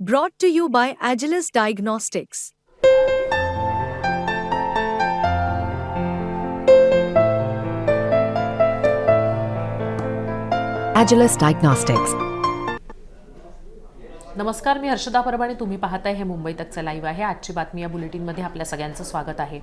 Brought to you by Agilis Diagnostics. Agilis Diagnostics. नमस्कार मी हर्षदा परबाणी तुम्ही पाहताय हे मुंबई तकचं लाईव्ह आहे आजची बातमी या बुलेटिनमध्ये आपल्या सगळ्यांचं स्वागत आहे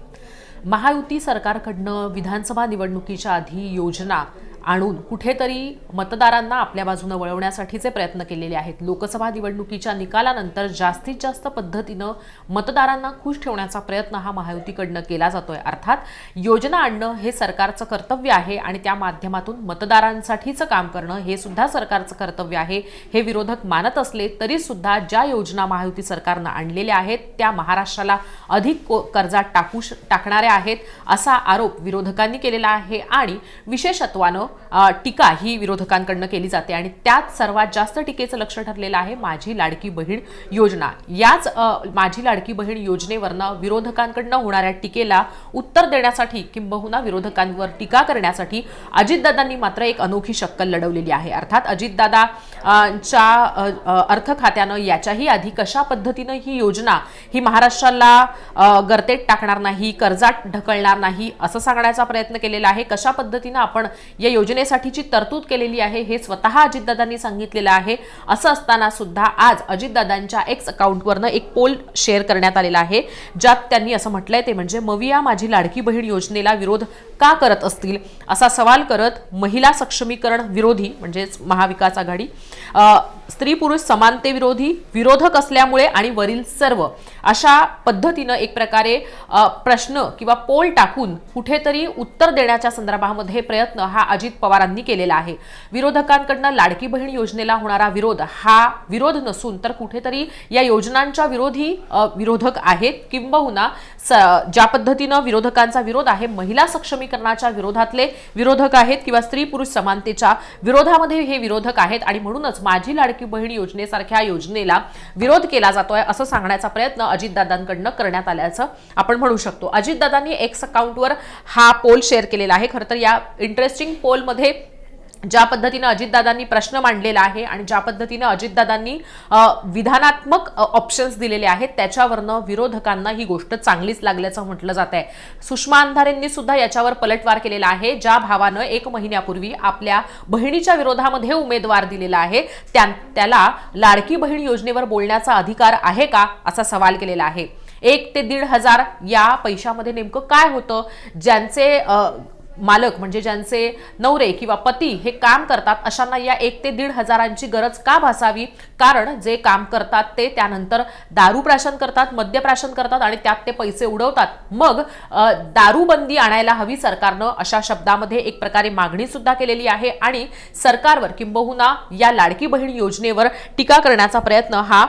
महायुती सरकारकडनं विधानसभा निवडणुकीच्या आधी योजना आणून कुठेतरी मतदारांना आपल्या बाजूनं वळवण्यासाठीचे प्रयत्न केलेले आहेत. लोकसभा निवडणुकीच्या निकालानंतर जास्तीत जास्त पद्धतीनं मतदारांना खुश ठेवण्याचा प्रयत्न हा महायुतीकडनं केला जातोय. अर्थात योजना आणणं हे सरकारचं कर्तव्य आहे आणि त्या माध्यमातून मतदारांसाठीचं काम करणं हे सुद्धा सरकारचं कर्तव्य आहे. हे विरोधक मानत असले तरी सुद्धा ज्या योजना महायुती सरकारनं आणलेल्या आहेत त्या महाराष्ट्राला अधिक को- कर्जात टाकू श- टाकणाऱ्या आहेत असा आरोप विरोधकांनी केलेला आहे. आणि विशेषत्वानं टीका ही विरोधकांकडनं केली जाते. आणि त्यात सर्वात जास्त टीकेचं लक्ष ठरलेलं आहे माझी लाडकी बहीण योजना. याच माझी लाडकी बहीण योजनेवरनं विरोधकांकडनं होणाऱ्या टीकेला उत्तर देण्यासाठी किंबहुना विरोधकांवर टीका करण्यासाठी अजितदादांनी मात्र एक अनोखी शक्कल लढवलेली आहे. अर्थात अजितदादा च्या अर्थ खात्यानं याच्याही आधी कशा पद्धतीनं ही योजना ही महाराष्ट्राला गर्तेत टाकणार नाही कर्जात ढकलणार नाही असं सांगण्याचा प्रयत्न केलेला आहे. कशा पद्धतीनं आपण या योजनेसाठीची तरतूद केलेली आहे हे स्वतः अजितदादांनी सांगितलेलं आहे. असं असताना सुद्धा आज अजितदादांच्या एक्स अकाउंटवरनं एक पोल शेअर करण्यात आलेला आहे ज्यात त्यांनी असं म्हटलंय ते म्हणजे मविया माझी लाडकी बहीण योजनेला विरोध का करत असतील? असा सवाल करत महिला सक्षमीकरण विरोधी म्हणजेच महाविकास आघाडी स्त्री पुरुष समानते विरोधी विरोधक असल्यामुळे आणि वरील सर्व अशा पद्धतीनं एक प्रकारे प्रश्न किंवा पोल टाकून कुठेतरी उत्तर देण्याच्या संदर्भामध्ये प्रयत्न हा अजित पवारांनी केलेला आहे. विरोधकांकडनं लाडकी बहीण योजनेला होणारा विरोध हा विरोध नसून तर कुठेतरी या योजनांच्या विरोधी विरोधक आहेत किंबहुना ज्या पद्धतीनं विरोधकांचा विरोध आहे महिला सक्षमीकरणाच्या विरोधातले विरोधक आहेत किंवा स्त्री पुरुष समानतेच्या विरोधामध्ये हे विरोधक आहेत आणि म्हणूनच माझी लाडकी बहीण योजनेसारख्या योजनेला विरोध केला जातोय असं सांगण्याचा प्रयत्न अजितदादांकडनं करण्यात आल्याचं आपण म्हणू शकतो. अजितदादांनी एक्स अकाउंटवर हा पोल शेअर केलेला आहे. खरं तर या इंटरेस्टिंग पोलमध्ये ज्या पद्धतीनं अजितदादांनी प्रश्न मांडलेला आहे आणि ज्या पद्धतीनं अजितदादांनी विधानात्मक ऑप्शन्स दिलेले आहेत त्याच्यावरनं विरोधकांना ही गोष्ट चांगलीच लागल्याचं म्हटलं जात आहे सुषमा अंधारेंनी सुद्धा याच्यावर पलटवार केलेला आहे ज्या भावानं एक महिन्यापूर्वी आपल्या बहिणीच्या विरोधामध्ये उमेदवार दिलेला आहे त्या त्याला लाडकी बहीण योजनेवर बोलण्याचा अधिकार आहे का असा सवाल केलेला आहे. एक ते दीड हजार या पैशामध्ये नेमकं काय होतं ज्यांचे मालक म्हणजे ज्यांचे नवरे किंवा पती हे काम करतात अशांना या एक ते दीड हजारांची गरज का भासावी? कारण जे काम करतात ते त्यानंतर दारू प्राशन करतात मद्यप्राशन करतात आणि त्यात ते पैसे उडवतात. मग दारूबंदी आणायला हवी सरकारनं अशा शब्दामध्ये एक प्रकारे मागणी सुद्धा केलेली आहे आणि सरकारवर किंबहुना या लाडकी बहीण योजनेवर टीका करण्याचा प्रयत्न हा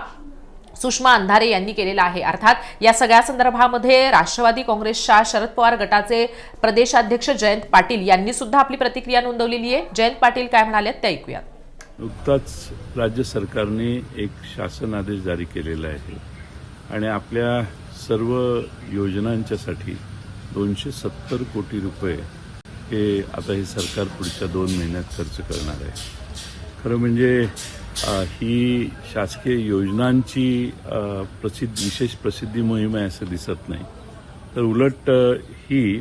सुषमा अंधारे यांनी केलेला आहे. अर्थात या सगळ्या संदर्भामध्ये राष्ट्रवादी काँग्रेसच्या शरद पवार गटाचे प्रदेशाध्यक्ष जयंत पाटील यांनी सुद्धा आपली प्रतिक्रिया नोंदवलेली आहे. जयंत पाटील काय म्हणाले ते ऐकूयात नुकताच राज्य सरकारने एक शासन आदेश जारी केलेला आहे आणि आपल्या सर्व योजनांच्यासाठी दोनशे सत्तर कोटी रुपये हे आता हे सरकार पुढच्या दोन महिन्यात खर्च करणार आहे. खरं म्हणजे ही शासकीय योजनांची प्रसिद्ध विशेष प्रसिद्धी मोहीम आहे असं दिसत नाही. तर उलट ही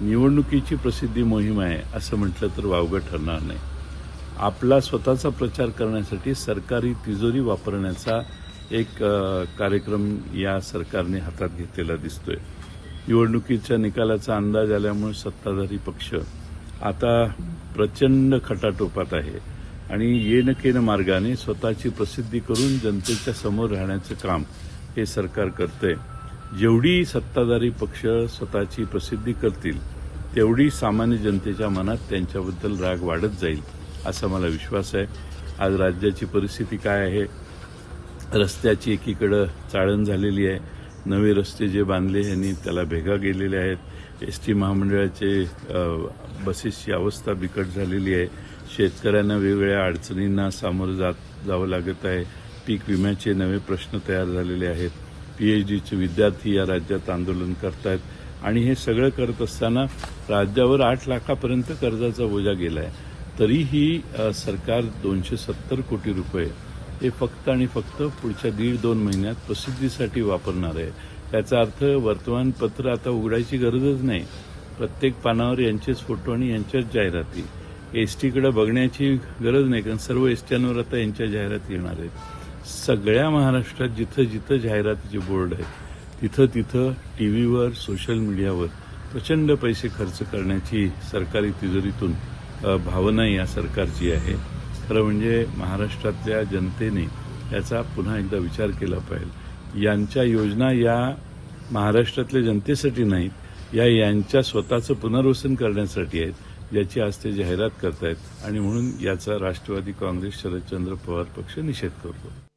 निवडणुकीची प्रसिद्धी मोहीम आहे असं म्हटलं तर वावगं ठरणार नाही. आपला स्वतःचा प्रचार करण्यासाठी सरकारी तिजोरी वापरण्याचा एक कार्यक्रम या सरकारने हातात घेतलेला दिसतोय. निवडणुकीच्या निकालाचा अंदाज आल्यामुळे सत्ताधारी पक्ष आता प्रचंड खटाटोपात आहे. आणि येन केन मार्गाने स्वतःची प्रसिद्धी करून जनतेच्या समोर राहण्याचं काम हे सरकार करतंय. जेवढी सत्ताधारी पक्ष स्वतःची प्रसिद्धी करतील तेवढी सामान्य जनतेच्या मनात त्यांच्याबद्दल राग वाढत जाईल असा मला विश्वास आहे. आज राज्याची परिस्थिती काय आहे? रस्त्याची एकीकडं चाळण झालेली आहे. नवे रस्ते जे बांधले यांनी त्याला भेगा गेलेले आहेत. एस टी महामंडळाचे बसेसची अवस्था बिकट झालेली आहे. शेतकऱ्यांना वेगवेगळ्या अडचणींना सामोरं जात जावं लागत आहे. पीक विम्याचे नवे प्रश्न तयार झालेले आहेत. पीएचडीचे विद्यार्थी या राज्यात आंदोलन करतायत आणि हे सगळं करत असताना राज्यावर आठ लाखापर्यंत कर्जाचा बोजा गेला आहे तरीही सरकार दोनशे सत्तर कोटी रुपये हे फक्त आणि फक्त पुढच्या दीड दोन महिन्यात प्रसिद्धीसाठी वापरणार आहे. याचा अर्थ वर्तमानपत्र आता उघडायची गरजच नाही. प्रत्येक पानावर यांचेच फोटो आणि यांच्याच जाहिराती. एस टीकडे बघण्याची गरज नाही कारण सर्व एस ट्यांवर आता यांच्या जाहिराती येणार आहेत. सगळ्या महाराष्ट्रात जिथं जिथं जाहिरातीचे बोर्ड आहेत तिथं तिथं टी व्हीवर सोशल मीडियावर प्रचंड पैसे खर्च करण्याची सरकारी तिजोरीतून भावना या सरकारची आहे. खरं म्हणजे महाराष्ट्रातल्या जनतेने याचा पुन्हा एकदा विचार केला पाहिजे. यांच्या योजना या महाराष्ट्रातल्या जनतेसाठी नाहीत या यांच्या स्वतःचं पुनर्वसन करण्यासाठी आहेत. याची आज ते जाहिरात करतायत आणि म्हणून याचा राष्ट्रवादी काँग्रेस शरदचंद्र पवार पक्ष निषेध करतो.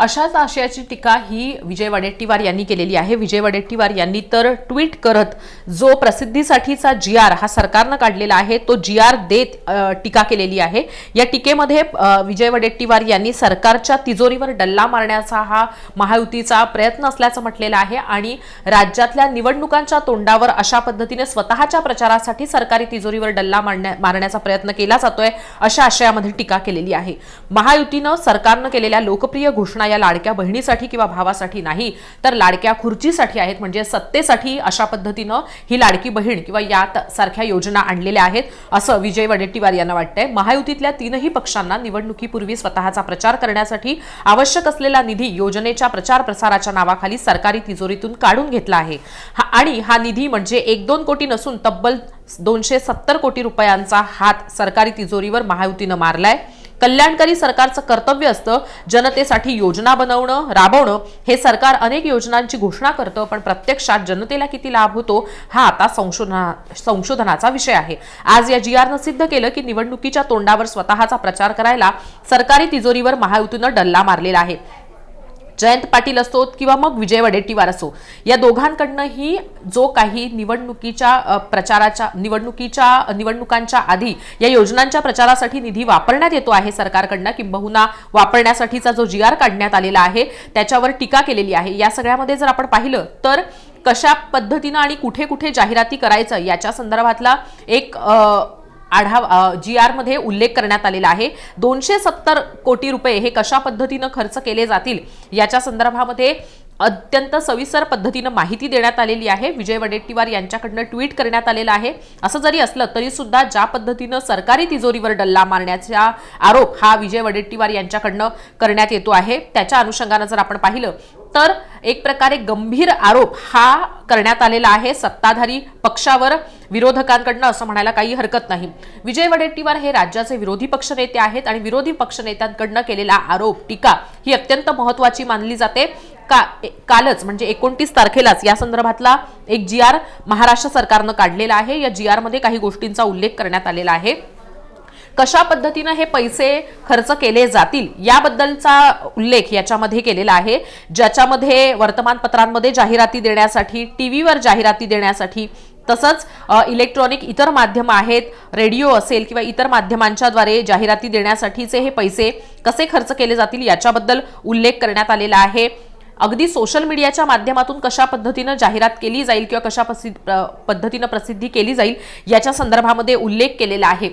अशाच आशयाची टीका ही विजय वडेट्टीवार यांनी केलेली आहे. विजय वडेट्टीवार यांनी तर ट्विट करत जो प्रसिद्धीसाठीचा जी आर हा सरकारनं काढलेला आहे तो जी आर देत टीका केलेली आहे. या टीकेमध्ये विजय वडेट्टीवार यांनी सरकारच्या तिजोरीवर डल्ला मारण्याचा हा महायुतीचा प्रयत्न असल्याचं म्हटलेलं आहे आणि राज्यातल्या निवडणुकांच्या तोंडावर अशा पद्धतीने स्वतःच्या प्रचारासाठी सरकारी तिजोरीवर डल्ला मारण्या- मारण्याचा प्रयत्न केला जातोय अशा आशयामध्ये टीका केलेली आहे. महायुतीनं सरकारनं केलेल्या लोकप्रिय घोषणा या लाडक्या बहिणीसाठी किंवा भावासाठी नाही तर लाडक्या खुर्चीसाठी आहेत म्हणजे सत्तेसाठी अशा पद्धतीनं ही लाडकी बहीण किंवा या सारख्या योजना आणलेल्या आहेत असं विजय वडेट्टीवार यांना वाटतंय. महायुतीतल्या तीनही पक्षांना निवडणुकीपूर्वी स्वतःचा प्रचार करण्यासाठी आवश्यक असलेला निधी योजनेच्या प्रचार प्रसाराच्या नावाखाली सरकारी तिजोरीतून काढून घेतला आहे. हा- आणि हा निधी म्हणजे एक दोन कोटी नसून तब्बल दोनशे सत्तर कोटी रुपयांचा हात सरकारी तिजोरीवर महायुतीनं मारलाय. कल्याणकारी सरकारचं कर्तव्य असतं जनतेसाठी योजना बनवणं राबवणं. हे सरकार अनेक योजनांची घोषणा करतं पण प्रत्यक्षात जनतेला किती लाभ होतो हा आता संशोधना संशोधनाचा विषय आहे. आज या जी आरनं सिद्ध केलं की निवडणुकीच्या तोंडावर स्वतःचा प्रचार करायला सरकारी तिजोरीवर महायुतीनं डल्ला मारलेला आहे. जयंत पाटील असोत किंवा मग विजय वडेट्टीवार असो या दोघांकडनंही जो काही निवडणुकीच्या प्रचाराच्या निवडणुकीच्या निवडणुकांच्या आधी या योजनांच्या प्रचारासाठी निधी वापरण्यात येतो आहे सरकारकडनं किंबहुना वापरण्यासाठीचा जो जी आर काढण्यात आलेला आहे त्याच्यावर टीका केलेली आहे. या सगळ्यामध्ये जर आपण पाहिलं तर कशा पद्धतीनं आणि कुठे कुठे जाहिराती करायचं याच्या संदर्भातला एक आ, आढावा जी आरमध्ये उल्लेख करण्यात आलेला आहे. दोनशे सत्तर कोटी रुपये हे कशा पद्धतीनं खर्च केले जातील? याच्या संदर्भामध्ये अत्यंत सविस्तर पद्धतीनं माहिती देण्यात आलेली आहे. विजय वडेट्टीवार यांच्याकडनं ट्विट करण्यात आलेलं आहे. असं जरी असलं तरी सुद्धा ज्या पद्धतीनं सरकारी तिजोरीवर डल्ला मारण्याचा आरोप हा विजय वडेट्टीवार यांच्याकडनं करण्यात येतो आहे. त्याच्या अनुषंगानं जर आपण पाहिलं तर एक प्रकारे गंभीर आरोप हा करण्यात आलेला आहे. सत्ताधारी पक्षावर विरोधकांकडनं असं म्हणायला काही हरकत नाही. विजय वडेट्टीवार हे राज्याचे विरोधी पक्षनेते आहेत आणि विरोधी पक्षनेत्यांकडनं केलेला आरोप टीका ही अत्यंत महत्वाची मानली जाते. का कालच म्हणजे एकोणतीस तारखेलाच या संदर्भातला एक जी आर महाराष्ट्र सरकारनं काढलेला आहे. या जी आरमध्ये काही गोष्टींचा उल्लेख करण्यात आलेला आहे. कशा पद्धतीनं हे पैसे खर्च केले जातील याबद्दलचा उल्लेख याच्यामध्ये केलेला आहे. ज्याच्यामध्ये वर्तमानपत्रांमध्ये जाहिराती देण्यासाठी टी व्हीवर जाहिराती देण्यासाठी तसंच इलेक्ट्रॉनिक इतर माध्यम आहेत रेडिओ असेल किंवा इतर माध्यमांच्याद्वारे जाहिराती देण्यासाठीचे हे पैसे कसे खर्च केले जातील याच्याबद्दल उल्लेख करण्यात आलेला आहे. अगदी सोशल मीडियाच्या माध्यमातून कशा पद्धतीनं जाहिरात केली जाईल किंवा कशा प्रसिद्ध पद्धतीनं प्रसिद्धी केली जाईल याच्या संदर्भामध्ये उल्लेख केलेला आहे.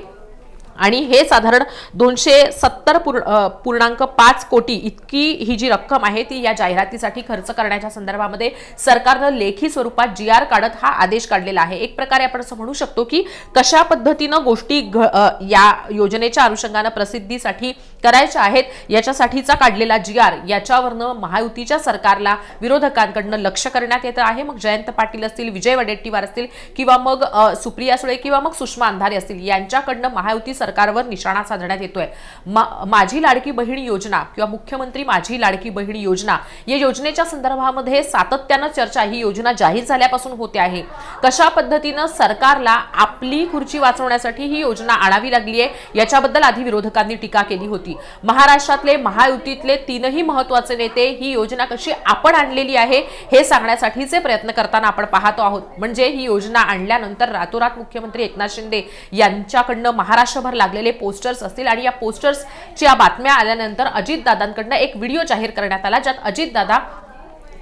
आणि हे साधारण दोनशे सत्तर पूर्ण पूर्णांक पाच कोटी इतकी ही जी रक्कम आहे ती या जाहिरातीसाठी खर्च करण्याच्या संदर्भामध्ये सरकारनं लेखी स्वरूपात जी आर काढत हा आदेश काढलेला आहे. एक प्रकारे आपण असं म्हणू शकतो की कशा पद्धतीनं गोष्टी घ या योजनेच्या अनुषंगानं प्रसिद्धीसाठी करायच्या आहेत याच्यासाठीचा काढलेला जी आर याच्यावरनं महायुतीच्या सरकारला विरोधकांकडनं लक्ष करण्यात येतं आहे. मग जयंत पाटील असतील विजय वडेट्टीवार असतील किंवा मग सुप्रिया सुळे किंवा मग सुषमा अंधारे असतील यांच्याकडनं महायुती सरकारवर निशाणा साधण्यात येतोय. मा- माझी लाडकी बहीण योजना किंवा मुख्यमंत्री माझी लाडकी बहीण योजना या योजनेच्या संदर्भामध्ये सातत्यानं चर्चा ही योजना जाहीर झाल्यापासून होते आहे. कशा पद्धतीनं सरकारला आपली खुर्ची वाचवण्यासाठी ही योजना आणावी लागली आहे याच्याबद्दल आधी विरोधकांनी टीका केली होती. महाराष्ट्रातले महायुतीतले तीनही महत्त्वाचे नेते ही योजना कशी आपण आणलेली आहे हे सांगण्यासाठीचे प्रयत्न करताना आपण पाहतो आहोत. म्हणजे ही योजना आणल्यानंतर रातोरात मुख्यमंत्री एकनाथ शिंदे यांच्याकडनं महाराष्ट्रभर लागलेले पोस्टर्स असतील आणि या पोस्टर्सच्या बातम्या आल्यानंतर अजितदादांकडनं एक व्हिडिओ जाहीर करण्यात आला ज्यात अजितदादा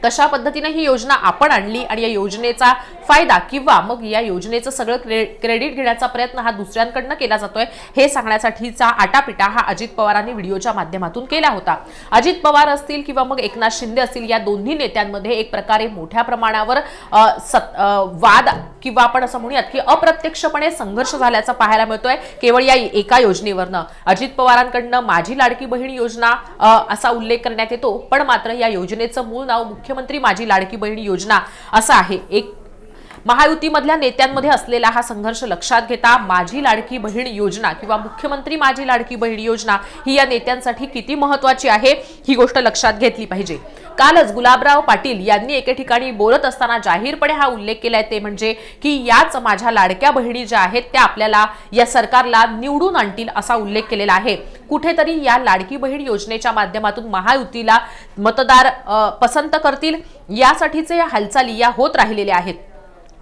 तशा पद्धतीने ही योजना आपण आणली आणि या योजनेचा फायदा किंवा मग या योजनेचं सगळं क्रे- क्रेडिट घेण्याचा प्रयत्न हा दुसऱ्यांकडनं केला जातोय हे सांगण्यासाठीचा आटापिटा हा अजित पवारांनी व्हिडिओच्या माध्यमातून केला होता. अजित पवार असतील किंवा मग एकनाथ शिंदे असतील या दोन्ही नेत्यांमध्ये एक प्रकारे मोठ्या प्रमाणावर सत- वाद किंवा आपण असं म्हणूयात की अप्रत्यक्षपणे संघर्ष झाल्याचा पाहायला मिळतोय केवळ या एका योजनेवरनं. अजित पवारांकडनं माझी लाडकी बहीण योजना असा उल्लेख करण्यात येतो पण मात्र या योजनेचं मूळ नाव मुख्यमंत्री माझी लाडकी बहीण योजना असं आहे. एक महायुतीमधल्या नेत्यांमध्ये असलेला हा संघर्ष लक्षात घेता माझी लाडकी बहीण योजना किंवा मुख्यमंत्री माझी लाडकी बहीण योजना ही या नेत्यांसाठी किती महत्वाची आहे ही गोष्ट लक्षात घेतली पाहिजे. कालच गुलाबराव पाटील यांनी एके ठिकाणी बोलत असताना जाहीरपणे हा उल्लेख केलाय. ते म्हणजे की याच माझ्या लाडक्या बहिणी ज्या आहेत त्या आपल्याला या सरकारला निवडून आणतील असा उल्लेख केलेला आहे. कुठेतरी या लाडकी बहीण योजनेच्या माध्यमातून महायुतीला मतदार पसंत करतील. यासाठीचे या हालचाली या होत राहिलेल्या आहेत.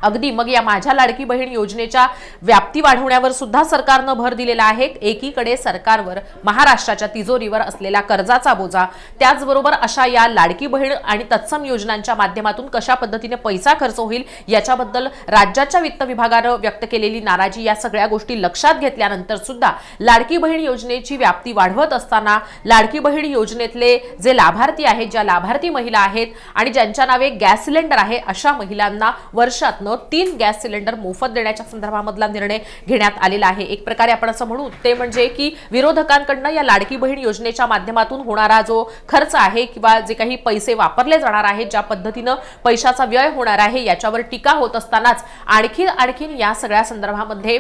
अगदी. मग या माझ्या लाडकी बहीण योजनेच्या व्याप्ती वाढवण्यावर सुद्धा सरकारनं भर दिलेला आहे. एकीकडे सरकारवर महाराष्ट्राच्या तिजोरीवर असलेला कर्जाचा बोजा त्याचबरोबर अशा या लाडकी बहीण आणि तत्सम योजनांच्या माध्यमातून कशा पद्धतीने पैसा खर्च होईल याच्याबद्दल राज्याच्या वित्त विभागानं व्यक्त केलेली नाराजी या सगळ्या गोष्टी लक्षात घेतल्यानंतर सुद्धा लाडकी बहीण योजनेची व्याप्ती वाढवत असताना लाडकी बहीण योजनेतले जे लाभार्थी आहेत ज्या लाभार्थी महिला आहेत आणि ज्यांच्या नावे गॅस सिलेंडर आहे अशा महिलांना वर्षातनं तीन गॅस सिलेंडर मोफत देण्याच्या संदर्भामधला निर्णय घेण्यात आलेला आहे. एक प्रकारे आपण असं म्हणू ते म्हणजे की विरोधकांकडनं या लाडकी बहीण योजनेच्या माध्यमातून होणारा जो खर्च आहे किंवा जे काही पैसे वापरले जाणार आहेत ज्या पद्धतीनं पैशाचा व्यय होणार आहे याच्यावर टीका होत असतानाच आणखी आणखीन या सगळ्या संदर्भामध्ये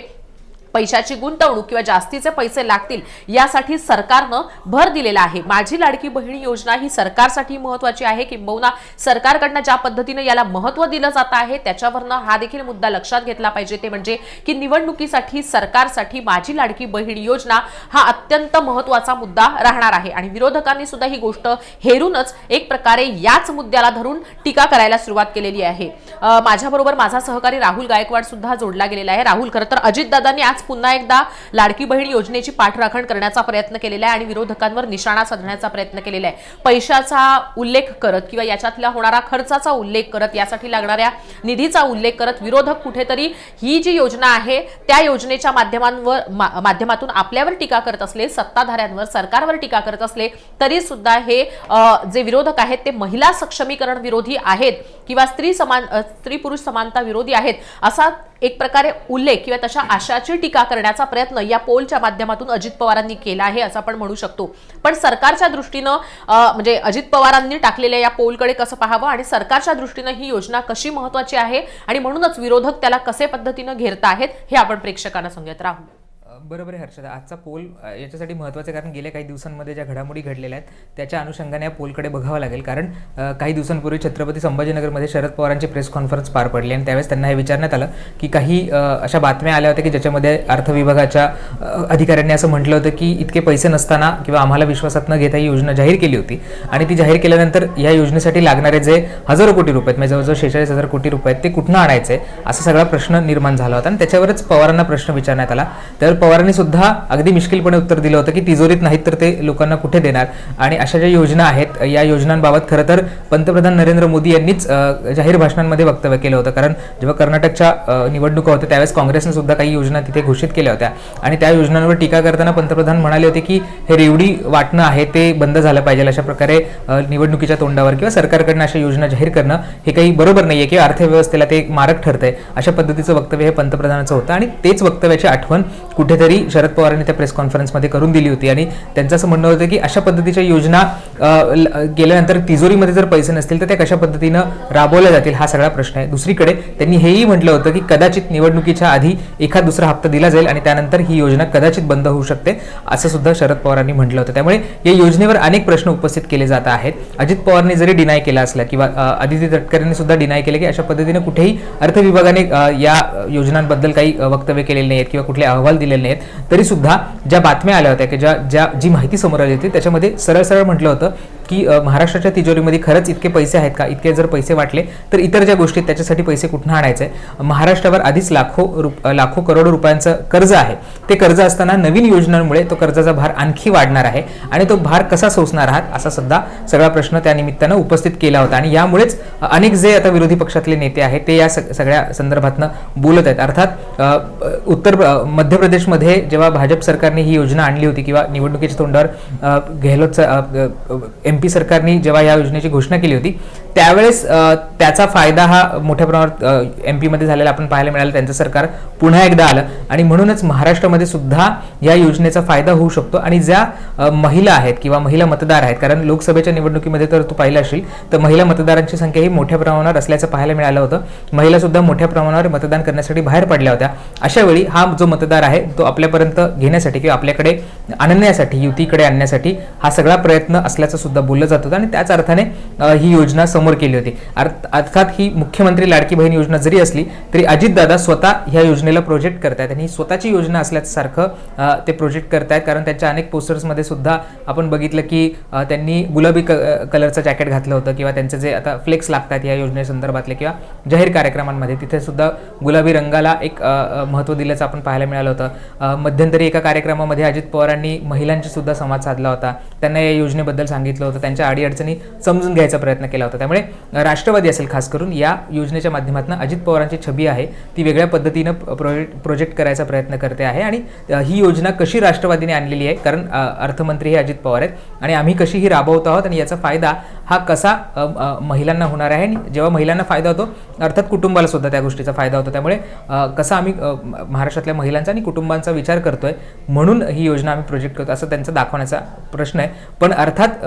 पैशाची गुंतवणूक किंवा जास्तीचे पैसे लागतील यासाठी सरकारनं भर दिलेला आहे. माझी लाडकी बहिणी योजना ही सरकारसाठी महत्वाची आहे. किंबहुना सरकारकडनं ज्या पद्धतीनं याला महत्त्व दिलं जात आहे त्याच्यावरनं हा देखील मुद्दा लक्षात घेतला पाहिजे. ते म्हणजे की निवडणुकीसाठी सरकारसाठी माझी लाडकी बहीण योजना हा अत्यंत महत्त्वाचा मुद्दा राहणार आहे. आणि विरोधकांनी सुद्धा ही गोष्ट हेरूनच एक प्रकारे याच मुद्द्याला धरून टीका करायला सुरुवात केलेली आहे. माझ्याबरोबर माझा सहकारी राहुल गायकवाड सुद्धा जोडला गेलेला आहे. राहुल खरं तर अजितदादांनी आज पुन्हा एकदा लाडकी बहीण योजनेची पाठराखण करण्याचा प्रयत्न केलेला आहे आणि विरोधकांवर निशाणा साधण्याचा प्रयत्न केलेला आहे. पैशाचा उल्लेख करत किंवा याच्यातला होणारा खर्चाचा उल्लेख करत यासाठी लागणाऱ्या निधीचा उल्लेख करत विरोधक कुठेतरी ही जी योजना आहे त्या योजनेच्या माध्यमांवर मा- माध्यमातून आपल्यावर टीका करत असले सत्ताधाऱ्यांवर सरकारवर टीका करत असले तरी सुद्धा हे जे विरोधक आहेत ते महिला सक्षमीकरण विरोधी आहेत किंवा स्त्री समान स्त्री पुरुष समानता विरोधी आहेत असा एक प्रकारे उल्लेख किंवा तशा आशाची टीका करण्याचा प्रयत्न या पोलच्या माध्यमातून अजित पवारांनी केला आहे असं आपण म्हणू शकतो. पण सरकारच्या दृष्टीनं म्हणजे अजित पवारांनी टाकलेल्या या पोलकडे कसं पाहावं आणि सरकारच्या दृष्टीनं ही योजना कशी महत्वाची आहे आणि म्हणूनच विरोधक त्याला कसे पद्धतीनं घेरता आहेत हे आपण प्रेक्षकांना सांगत राहू बरोबर आहे हर्षदा. आजचा पोल याच्यासाठी महत्त्वाचा कारण गेल्या काही दिवसांमध्ये ज्या घडामोडी घडलेल्या आहेत त्याच्या अनुषंगाने या पोलकडे बघावं लागेल. कारण काही दिवसांपूर्वी छत्रपती संभाजीनगरमध्ये शरद पवारांची प्रेस कॉन्फरन्स पार पडली आणि त्यावेळेस त्यांना हे विचारण्यात आलं की काही अशा बातम्या आल्या होत्या की ज्याच्यामध्ये अर्थविभागाच्या अधिकाऱ्यांनी असं म्हटलं होतं की इतके पैसे नसताना किंवा आम्हाला विश्वासात न घेता ही योजना जाहीर केली होती. आणि ती जाहीर केल्यानंतर या योजनेसाठी लागणारे जे हजारो कोटी रुपये म्हणजे जवळजवळ शेहेचाळीस हजार कोटी रुपये आहेत ते कुठनं आणायचे? असा सगळा प्रश्न निर्माण झाला होता आणि त्याच्यावरच पवारांना प्रश्न विचारण्यात आला. तर पवार सरकारने सुद्धा अगदी मिश्किलपणे उत्तर दिलं होतं की तिजोरीत नाहीत तर ते लोकांना कुठे देणार? आणि अशा ज्या योजना आहेत या योजनांबाबत खरं तर पंतप्रधान नरेंद्र मोदी यांनीच जाहीर भाषणांमध्ये वक्तव्य केलं होतं. कारण जेव्हा कर्नाटकच्या निवडणुका होत्या त्यावेळेस काँग्रेसने सुद्धा काही योजना तिथे घोषित केल्या होत्या. आणि त्या योजनांवर टीका करताना पंतप्रधान म्हणाले होते की हे रेवडी वाटणं आहे ते बंद झालं पाहिजे. अशा प्रकारे निवडणुकीच्या तोंडावर किंवा सरकारकडनं अशा योजना जाहीर करणं हे काही बरोबर नाहीये किंवा अर्थव्यवस्थेला ते मारक ठरतंय. अशा पद्धतीचं वक्तव्य हे पंतप्रधानाचं होतं. आणि तेच वक्तव्याची आठवण कुठेतरी शरद पवारांनी त्या प्रेस कॉन्फरन्समध्ये करून दिली होती. आणि त्यांचं असं म्हणणं होतं की अशा पद्धतीच्या योजना गेल्यानंतर तिजोरीमध्ये जर पैसे नसतील तर त्या कशा पद्धतीनं राबवल्या जातील? हा सगळा प्रश्न आहे. दुसरीकडे त्यांनी हेही म्हटलं होतं की कदाचित निवडणुकीच्या आधी एखाद दुसरा हप्ता दिला जाईल आणि त्यानंतर ही योजना कदाचित बंद होऊ शकते असं सुद्धा शरद पवारांनी म्हटलं होतं. त्यामुळे या योजनेवर अनेक प्रश्न उपस्थित केले जात आहेत. अजित पवारने जरी डिनाय केला असला किंवा अ, आदित्य तटकरेंनी सुद्धा डिनाय केलं की अशा पद्धतीने कुठेही अर्थ विभागाने या योजनांबद्दल काही वक्तव्य केलेले नाहीत किंवा कुठले अहवाल दिलेले नाहीत तरी सुद्धा ज्या बातम्या आल्या होत्या की ज्या ज्या जी माहिती समोर आली होती त्याच्यामध्ये सरळ सरळ म्हटलं होतं की महाराष्ट्राच्या तिजोरीमध्ये खरंच इतके पैसे आहेत का? इतके जर पैसे वाटले तर इतर ज्या गोष्टी त्याच्यासाठी पैसे कुठून आणायचे? महाराष्ट्रावर आधीच लाखो रुप लाखो करोड रुपयांचं कर्ज आहे. ते कर्ज असताना नवीन योजनांमुळे तो कर्जाचा भार आणखी वाढणार आहे आणि तो भार कसा सोसणार आहात असा सुद्धा सगळा प्रश्न त्यानिमित्तानं उपस्थित केला होता. आणि यामुळेच अनेक जे आता विरोधी पक्षातले नेते आहेत ते या सगळ्या संदर्भातनं बोलत आहेत. अर्थात उत्तर मध्य प्रदेशमध्ये जेव्हा भाजप सरकारने ही योजना आणली होती किंवा निवडणुकीच्या तोंडावर अ, गेहलोत एम पी सरकारने जेव्हा या योजनेची घोषणा केली होती त्यावेळेस त्याचा फायदा हा मोठ्या प्रमाणात एम पीमध्ये झालेला आपण पाहायला मिळाला त्यांचं सरकार पुन्हा एकदा आलं. आणि म्हणूनच महाराष्ट्रामध्ये सुद्धा या योजनेचा फायदा होऊ शकतो. आणि ज्या महिला आहेत किंवा महिला मतदार आहेत कारण लोकसभेच्या निवडणुकीमध्ये तर तू पाहिलं असेल तर महिला मतदारांची संख्या ही मोठ्या प्रमाणावर असल्याचं पाहायला मिळालं होतं. महिला सुद्धा मोठ्या प्रमाणावर मतदान करण्यासाठी बाहेर पडल्या होत्या. अशा वेळी हा जो मतदार आहे तो आपल्यापर्यंत घेण्यासाठी किंवा आपल्याकडे आणण्यासाठी युतीकडे आणण्यासाठी हा सगळा प्रयत्न असल्याचं सुद्धा बोललं जात होतं आणि त्याच अर्थाने ही योजना समोर केली होती. अर्थात ही मुख्यमंत्री लाडकी बहीण योजना जरी असली तरी अजितदादा स्वतः ह्या योजनेला प्रोजेक्ट करतायत आणि ही स्वतःची योजना असल्यासारखं ते प्रोजेक्ट करतायत. कारण त्यांच्या अनेक पोस्टर्समध्ये सुद्धा आपण बघितलं की त्यांनी गुलाबी क कलरचं जॅकेट घातलं होतं किंवा त्यांचे जे आता फ्लेक्स लागतात या योजनेसंदर्भातले किंवा जाहीर कार्यक्रमांमध्ये तिथे सुद्धा गुलाबी रंगाला एक महत्त्व दिल्याचं आपण पाहायला मिळालं होतं. मध्यंतरी एका कार्यक्रमामध्ये अजित पवारांनी महिलांशी सुद्धा संवाद साधला होता. त्यांना या योजनेबद्दल सांगितलं होतं. त्यांच्या अडीअडचणी समजून घ्यायचा प्रयत्न केला होता. त्यामुळे राष्ट्रवादी असेल खास करून या योजनेच्या माध्यमातून अजित पवारांची छबी आहे. ती वेगळ्या पद्धतीनं प्रोजेक्ट प्रोजेक्ट करायचा प्रयत्न करते आहे आणि ही योजना कशी राष्ट्रवादीने आणलेली आहे? कारण अर्थमंत्री हे अजित पवार आहेत आणि आम्ही कशी ही राबवत आहोत आणि याचा फायदा हा कसा महिलांना होणार आहे आणि जेव्हा महिलांना फायदा होतो अर्थात कुटुंबाला सुद्धा त्या गोष्टीचा फायदा होतो. त्यामुळे कसा आम्ही महाराष्ट्रातल्या महिलांचा आणि कुटुंबांचा विचार करतोय म्हणून ही योजना आम्ही प्रोजेक्ट करतो असं त्यांचा दाखवण्याचा प्रश्न आहे. पण अर्थात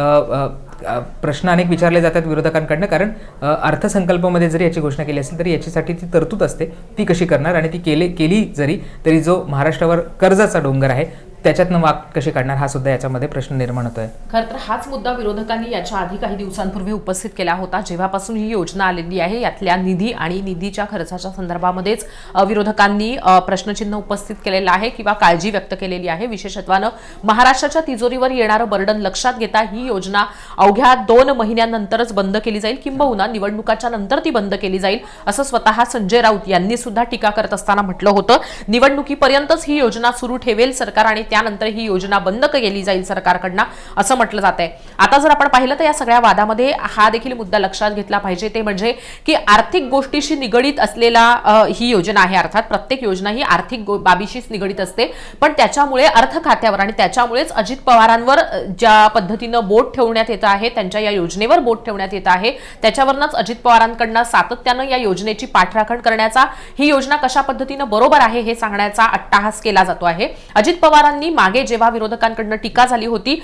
प्रश्न अनेक विचारले जातात विरोधकांकडनं कारण अर्थसंकल्पामध्ये जरी याची घोषणा केली असेल तरी याच्यासाठी ती तरतूद असते. ती कशी करणार आणि ती केली केली जरी तरी जो महाराष्ट्रावर कर्जाचा डोंगर आहे त्याच्यातनं वाक कशी काढणार हा सुद्धा याच्यामध्ये प्रश्न निर्माण होतोय. खरं तर हाच मुद्दा विरोधकांनी याच्या आधी काही दिवसांपूर्वी उपस्थित केला होता. जेव्हापासून ही योजना आलेली आहे यातल्या निधी आणि निधीच्या खर्चाच्या संदर्भामध्येच विरोधकांनी प्रश्नचिन्ह उपस्थित केलेलं आहे किंवा काळजी व्यक्त केलेली आहे. विशेषत्वानं महाराष्ट्राच्या तिजोरीवर येणारं बर्डन लक्षात घेता ही योजना अवघ्या दोन महिन्यानंतरच बंद केली जाईल. किंबहुना निवडणुकाच्या नंतर ती बंद केली जाईल असं स्वतः संजय राऊत यांनी सुद्धा टीका करत असताना म्हटलं होतं. निवडणुकीपर्यंतच ही योजना सुरू ठेवेल सरकार आणि त्यानंतर ही योजना बंद केली जाईल सरकारकडनं असं म्हटलं जात आहे आता जर आपण पाहिलं तर या सगळ्या वादामध्ये हा देखील मुद्दा लक्षात घेतला पाहिजे. ते म्हणजे की आर्थिक गोष्टीशी निगडीत असलेला ही योजना आहे. अर्थात प्रत्येक योजना ही आर्थिक बाबीशीच निगडीत असते. पण त्याच्यामुळे अर्थ खात्यावर आणि त्याच्यामुळेच अजित पवारांवर ज्या पद्धतीनं बोट ठेवण्यात येत आहे त्यांच्या या योजनेवर बोट ठेवण्यात येत आहे त्याच्यावरनच अजित पवारांकडनं सातत्यानं या योजनेची पाठराखण करण्याचा ही योजना कशा पद्धतीनं बरोबर आहे हे सांगण्याचा अट्टाहास केला जातो आहे. अजित पवारांनी मागे जेव्हा विरोधकांकडनं टीका झाली होती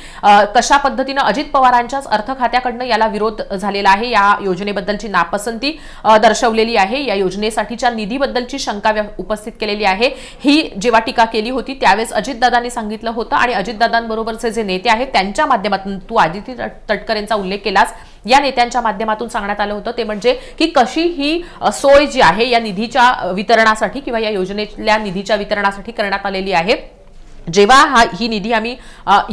कशा पद्धतीनं अजित पवारांच्याच अर्थ खात्याकडनं याला विरोध झालेला आहे. या योजनेबद्दलची नापसंती दर्शवलेली आहे. या योजनेसाठीच्या निधीबद्दलची शंका उपस्थित केलेली आहे. ही जेव्हा टीका केली होती त्यावेळेस अजितदादांनी सांगितलं होतं आणि अजितदादांबरोबरचे जे नेते आहेत त्यांच्या माध्यमातून तू आदिती तटकरेंचा उल्लेख केलास. या नेत्यांच्या माध्यमातून सांगण्यात आलं होतं ते म्हणजे की कशी ही सोय जी आहे या निधीच्या वितरणासाठी किंवा या योजनेतल्या निधीच्या वितरणासाठी करण्यात आलेली आहे जेव्हा हा ही निधी आम्ही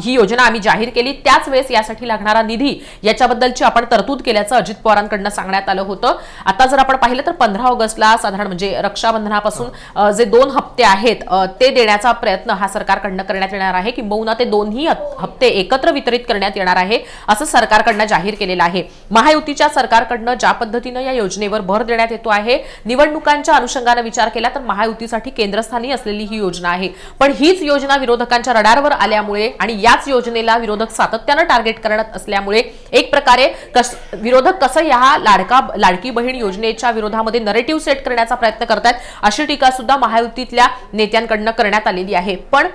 ही योजना आम्ही जाहीर केली त्याच वेळेस यासाठी लागणारा निधी याच्याबद्दलची आपण तरतूद केल्याचं अजित पवारांकडनं सांगण्यात आलं होतं. आता जर आपण पाहिलं तर पंधरा ऑगस्टला साधारण म्हणजे रक्षाबंधनापासून जे दोन हप्ते आहेत ते देण्याचा प्रयत्न हा सरकारकडनं करण्यात येणार आहे किंबहुना ते दोन्ही हप्ते एकत्र वितरित करण्यात येणार आहे असं सरकारकडनं जाहीर केलेलं आहे. महायुतीच्या सरकारकडनं ज्या पद्धतीनं या योजनेवर भर देण्यात येतो आहे निवडणुकांच्या अनुषंगानं विचार केला तर महायुतीसाठी केंद्रस्थानी असलेली ही योजना आहे. पण हीच योजना विरोधकांच्या रडारवर आल्यामुळे आणि याच योजनेला विरोधक सातत्यानं टार्गेट करत असल्यामुळे एक प्रकारे कस विरोधक कसं या लाडका लाडकी बहीण योजनेच्या विरोधामध्ये नरेटिव्ह सेट करण्याचा प्रयत्न करतायत अशी टीका सुद्धा महायुतीतल्या नेत्यांकडनं करण्यात आलेली आहे. पण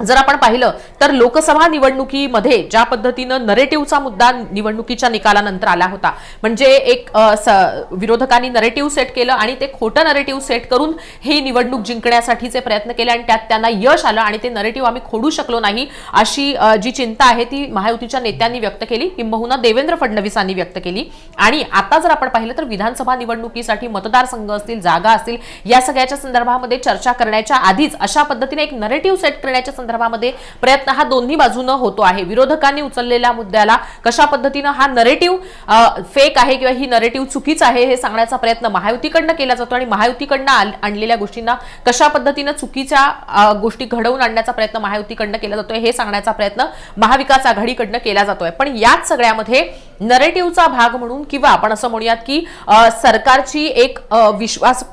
जर आपण पाहिलं तर लोकसभा निवडणुकीमध्ये ज्या पद्धतीनं नरेटिव्हचा मुद्दा निवडणुकीच्या निकालानंतर आला होता म्हणजे एक स- विरोधकांनी नरेटिव्ह सेट केलं आणि ते खोटं नरेटिव्ह सेट करून ही निवडणूक जिंकण्यासाठीचे प्रयत्न केले आणि त्यात त्यांना यश आलं आणि ते नरेटिव्ह आम्ही खोडू शकलो नाही अशी जी चिंता आहे ती महायुतीच्या नेत्यांनी व्यक्त केली किंबहुना देवेंद्र फडणवीसांनी व्यक्त केली. आणि आता जर आपण पाहिलं तर विधानसभा निवडणुकीसाठी मतदारसंघ असतील जागा असतील या सगळ्याच्या संदर्भामध्ये चर्चा करण्याच्या आधीच अशा पद्धतीने एक नरेटिव्ह सेट करण्याच्या संदर्भामध्ये प्रयत्न हा दोन्ही बाजूनं होतो आहे. विरोधकांनी उचललेल्या मुद्द्याला कशा पद्धतीनं हा नरेटिव्ह फेक आहे किंवा ही नरेटिव्ह चुकीच आहे हे सांगण्याचा प्रयत्न महायुतीकडनं केला जातो आणि महायुतीकडनं आणलेल्या गोष्टींना कशा पद्धतीनं चुकीच्या गोष्टी घडवून आणण्याचा प्रयत्न महायुतीकडनं केला जातोय हे सांगण्याचा प्रयत्न महाविकास आघाडीकडनं केला जातोय. पण याच सगळ्यामध्ये नरेटिव्हचा भाग म्हणून किंवा आपण असं म्हणूयात की सरकारची एक विश्वास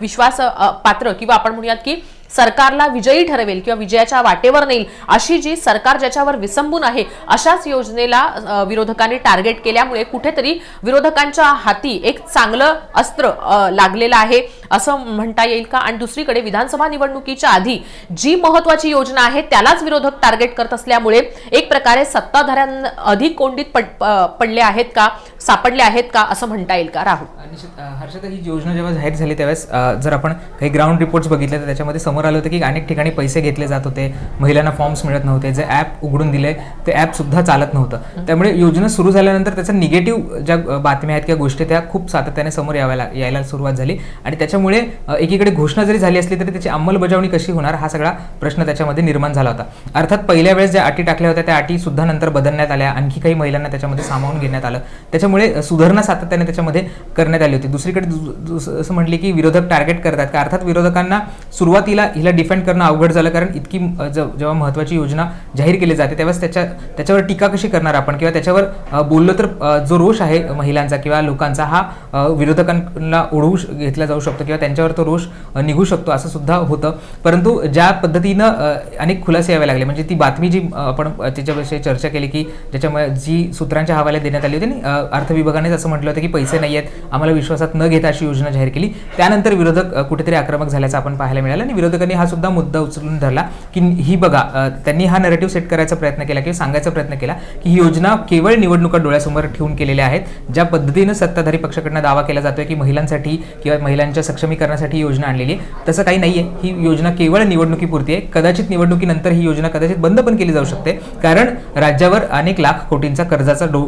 विश्वास पात्र किंवा आपण म्हणूयात की सरकारला विजयी ठरवेल किंवा विजयाच्या वाटेवर नेईल अशी जी सरकार ज्याच्यावर विसंबून आहे अशाच योजनेला विरोधकांनी टार्गेट केल्यामुळे कुठेतरी विरोधकांच्या हाती एक चांगलं अस्त्र लागलेलं आहे असं म्हणता येईल का? आणि दुसरीकडे विधानसभा निवडणुकीच्या आधी जी महत्वाची योजना आहे त्यालाच विरोधक टार्गेट करत असल्यामुळे एक प्रकारे सत्ताधाऱ्यांना अधिक कोंडीत पड- पडले आहेत का? सापडले आहेत का? असं म्हणता येईल का? राहुल. निश्चित हर्षदा ही योजना जेव्हा जाहीर झाली त्यावेळेस जर आपण काही ग्राउंड रिपोर्ट्स बघितले तर त्याच्यामध्ये समोर आलं होतं की अनेक ठिकाणी पैसे घेतले जात होते महिलांना फॉर्म्स मिळत नव्हते जे ॲप उघडून दिले ते ॲपसुद्धा चालत नव्हतं. त्यामुळे योजना सुरू झाल्यानंतर त्याचा निगेटिव्ह ज्या बातम्या आहेत किंवा गोष्टी त्या खूप सातत्याने समोर याव्या यायला सुरुवात झाली. आणि त्याच्यामुळे एकीकडे घोषणा जरी झाली असली तरी त्याची अंमलबजावणी कशी होणार हा सगळा प्रश्न त्याच्यामध्ये निर्माण झाला होता. अर्थात पहिल्या वेळेस ज्या अटी टाकल्या होत्या त्या अटी सुद्धा नंतर बदलण्यात आल्या. आणखी काही महिलांना त्याच्यामध्ये सामावून घेण्यात आलं. त्याच्यामुळे सुधारणा सातत्याने त्याच्यामध्ये करण्यात आली होती. दुसरीकडे असं म्हटले की विरोधक टार्गेट करतात. का अर्थात विरोधकांना सुरुवातीला हिला डिफेंड करणं अवघड झालं कारण इतकी जेव्हा महत्त्वाची योजना जाहीर केली जाते तेव्हाच त्याच्या त्याच्यावर टीका कशी करणार आपण? किंवा त्याच्यावर बोललो तर जो रोष आहे महिलांचा किंवा लोकांचा हा विरोधकांना ओढवू घेतला जाऊ शकतो किंवा त्यांच्यावर तो रोष निघू शकतो असं सुद्धा होतं. परंतु ज्या पद्धतीनं अनेक खुलासे यावे लागले म्हणजे ती बातमी जी आपण त्याच्याविषयी चर्चा केली की ज्याच्यामुळे जी सूत्रांच्या हवाले देण्यात आली होती आणि अर्थ असं म्हटलं होतं की पैसे नाही आहेत आम्हाला विश्वासात न घेता अशी योजना जाहीर केली. त्यानंतर विरोधक कुठेतरी आक्रमक झाल्याचं आपण पाहायला मिळालं आणि विरोधक विरोधकांनी हा सुद्धा मुद्दा उचलून धरला की ही बघा त्यांनी हा नरेटिव्ह सेट करायचा प्रयत्न केला किंवा सांगायचा प्रयत्न केला की ही योजना केवळ निवडणुका डोळ्यासमोर ठेवून केलेल्या आहेत ज्या पद्धतीनं सत्ताधारी पक्षाकडनं दावा केला जातोय की महिलांसाठी किंवा महिलांच्या सक्षमीकरणासाठी योजना आणलेली आहे. तसं काही नाही आहे ही योजना केवळ निवडणुकीपुरती आहे. कदाचित निवडणुकीनंतर ही योजना कदाचित बंद पण केली जाऊ शकते. कारण राज्यावर अनेक लाख कोटींचा कर्जाचा डो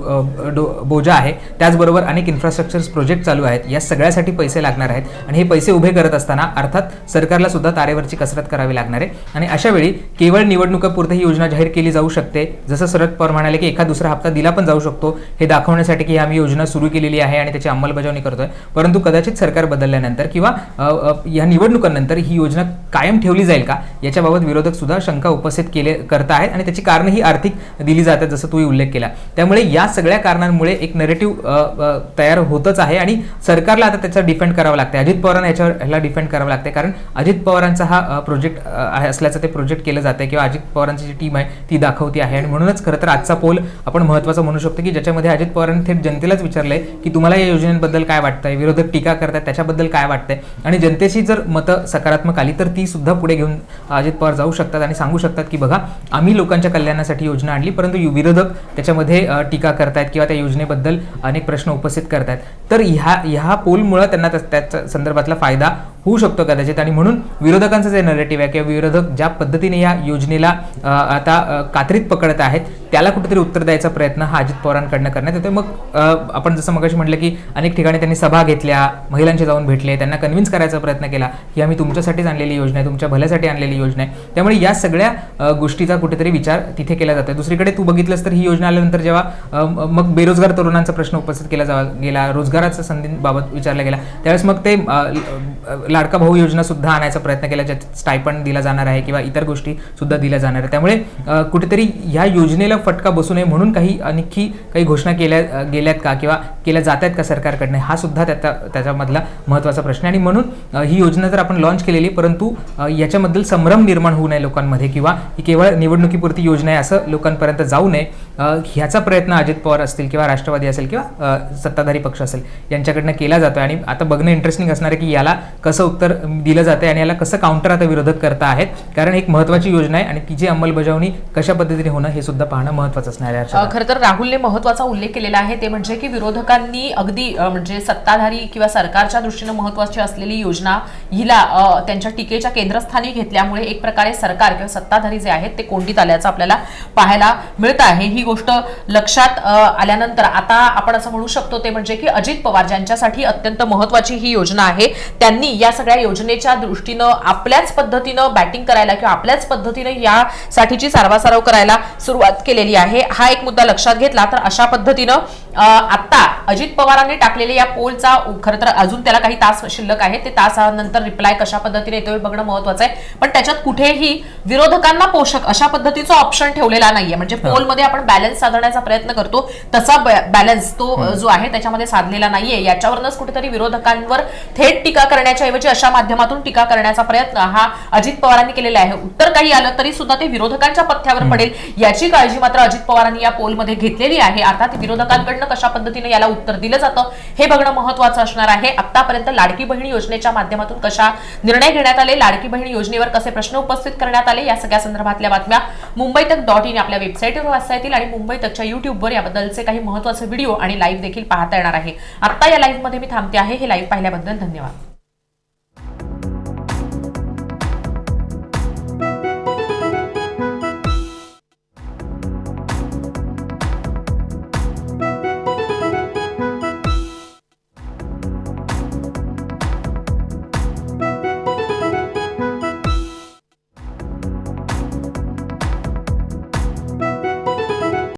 डो बोजा आहे. त्याचबरोबर अनेक इन्फ्रास्ट्रक्चर प्रोजेक्ट चालू आहेत. या सगळ्यासाठी पैसे लागणार आहेत. आणि हे पैसे उभे करत असताना अर्थात सरकारला सुद्धा तारेवरची कसरत करावी लागणार आहे. आणि अशा वेळी केवळ निवडणुकापुरतं ही योजना जाहीर केली जाऊ शकते. जसं शरद पवार म्हणाले की एखाद दुसरा हप्ता दिला पण जाऊ शकतो. हे दाखवण्यासाठी की आम्ही योजना सुरू केलेली आहे आणि त्याची अंमलबजावणी करतोय. परंतु कदाचित सरकार बदलल्यानंतर किंवा या निवडणुकांनंतर ही योजना कायम ठेवली जाईल का? याच्याबाबत विरोधक सुद्धा शंका उपस्थित केले करत आहेत आणि त्याची कारणं ही आर्थिक दिली जातात जसं तुम्ही उल्लेख केला. त्यामुळे या सगळ्या कारणांमुळे एक नरेटिव्ह तयार होतच आहे आणि सरकारला आता त्याचा डिफेंड करावं लागतं अजित पवारांना याच्यावर ह्याला डिफेंड करावं लागते कारण अजित पवारांचा हा प्रोजेक्ट असल्याचं ते प्रोजेक्ट केलं जातं किंवा अजित पवारांची जी टीम आहे ती दाखवती आहे. आणि म्हणूनच खरं तर आजचा पोल आपण महत्त्वाचा म्हणू शकतो की ज्याच्यामध्ये अजित पवारांनी थेट जनतेलाच विचारलंय की तुम्हाला या योजनेबद्दल काय वाटतंय? विरोधक टीका करतात त्याच्याबद्दल काय वाटतंय? आणि जनतेशी जर मतं सकारात्मक आली तर ती सुद्धा पुढे घेऊन अजित पवार जाऊ शकतात आणि सांगू शकतात की बघा आम्ही लोकांच्या कल्याणासाठी योजना आणली परंतु विरोधक त्याच्यामध्ये टीका करतायत किंवा त्या योजनेबद्दल अनेक प्रश्न उपस्थित करतायत. तर ह्या ह्या पोलमुळं त्यांना त्या- त्याच्या संदर्भातला फायदा होऊ शकतो कदाचित. आणि म्हणून विरोधकांचं जे नरेटिव्ह आहे किंवा विरोधक ज्या पद्धतीने या योजनेला आता कात्रीत पकडत आहेत त्याला कुठेतरी उत्तर द्यायचा प्रयत्न हा अजित पवारांकडनं करण्यात येतोय. मग आपण जसं मगाशी म्हटलं की अनेक ठिकाणी त्यांनी सभा घेतल्या महिलांशी जाऊन भेटले त्यांना कन्व्हिन्स करायचा प्रयत्न केला की आम्ही तुमच्यासाठीच आणलेली योजना आहे तुमच्या भल्यासाठी आणलेली योजना आहे. त्यामुळे या सगळ्या गोष्टीचा कुठेतरी विचार तिथे केला जातो दुसरीकडे तू बघितलंस तर ही योजना आल्यानंतर जेव्हा मग बेरोजगार तरुणांचा प्रश्न उपस्थित केला जावा गेला रोजगाराच्या संधींबाबत विचारला गेला त्यावेळेस मग ते लाडका भाऊ योजना सुद्धा आणायचा प्रयत्न केला. ज्यात स्टायपंड दिला जाणार आहे किंवा इतर गोष्टी सुद्धा दिल्या जाणार आहे त्यामुळे कुठेतरी ह्या योजनेला फटका बसू नये म्हणून काही आणखी काही घोषणा केल्या गेल्यात का किंवा केल्या जात आहेत का सरकारकडनं? हा सुद्धा त्याचा त्याच्यामधला महत्त्वाचा प्रश्न आहे. आणि म्हणून ही योजना तर आपण लॉन्च केलेली परंतु याच्याबद्दल संभ्रम निर्माण होऊ नये लोकांमध्ये किंवा ही केवळ निवडणुकीपुरती योजना आहे असं लोकांपर्यंत जाऊ नये ह्याचा प्रयत्न अजित पवार असतील किंवा राष्ट्रवादी असेल किंवा सत्ताधारी पक्ष असेल यांच्याकडनं केला जातो आणि आता बघणं इंटरेस्टिंग असणार आहे की याला कसं उत्तर दिलं जातं आणि याला कसं काउंट काउंटर आता विरोधक करता आहेत. कारण एक महत्त्वाची योजना आहे आणि तिची अंमलबजावणी कशा पद्धतीने होणं हे सुद्धा पाहणं महत्त्वाचं असणार आहे. खरं तर राहुलने महत्त्वाचा उल्लेख केलेला आहे. ते म्हणजे की विरोधकांनी अगदी म्हणजे सत्ताधारी किंवा सरकारच्या दृष्टीनं महत्वाची असलेली योजना हिला त्यांच्या टीकेच्या केंद्रस्थानी घेतल्यामुळे एक प्रकारे सरकार किंवा सत्ताधारी जे आहेत ते कोंडीत आल्याचं आपल्याला पाहायला मिळत आहे. ही गोष्ट लक्षात आल्यानंतर आता आपण असं म्हणू शकतो ते म्हणजे की अजित पवार ज्यांच्यासाठी अत्यंत महत्वाची ही योजना आहे त्यांनी या सगळ्या योजनेच्या दृष्टीनं आपल्याच पद्धतीनं बॅटिंग करायला किंवा आपल्याच पद्धतीनं यासाठीची सारवासारव करायला सुरुवात केलेली आहे. हा एक मुद्दा लक्षात घेतला तर अशा पद्धतीनं आता अजित पवारांनी टाकलेल्या या पोलचा खरं तर अजून त्याला काही तास शिल्लक आहे ते तासानंतर रिप्लाय कशा पद्धतीने येतो हे बघणं महत्वाचं आहे. पण त्याच्यात कुठेही विरोधकांना पोषक अशा पद्धतीचा ऑप्शन ठेवलेला नाहीये. म्हणजे पोलमध्ये आपण बॅलन्स साधण्याचा प्रयत्न करतो. तसा बॅलन्स तो जो आहे त्याच्यामध्ये साधलेला नाहीये. याच्यावरनच कुठेतरी विरोधकांवर थेट टीका करण्याच्या ऐवजी अशा माध्यमातून टीका करण्याचा प्रयत्न हा अजित पवारांनी केलेला आहे. उत्तर काही आलं तरी सुद्धा ते विरोधकांच्या पथ्यावर पडेल. याची काळजी मात्र अजित पवारांनी या पोलमध्ये घेतलेली आहे. आता ते विरोधकांकडनं कशा पद्धतीने याला उत्तर दिलं जातं हे बघणं महत्वाचं असणार आहे. आतापर्यंत लाडकी बहिणी योजनेच्या माध्यमातून कशा निर्णय घेण्यात आले लाडकी बहिणी योजनेवर कसे प्रश्न उपस्थित करण्यात आले या सगळ्या संदर्भातल्या बातम्या मुंबई तक डॉट इन आपल्या वेबसाईटवर वाचता येतील आणि मुंबई तकच्या युट्यूबवर याबद्दलचे काही महत्त्वाचे व्हिडिओ आणि लाईव्ह देखील पाहता येणार आहे. आता या लाईव्हमध्ये मी थांबते आहे. हे लाईव्ह पाहिल्याबद्दल धन्यवाद.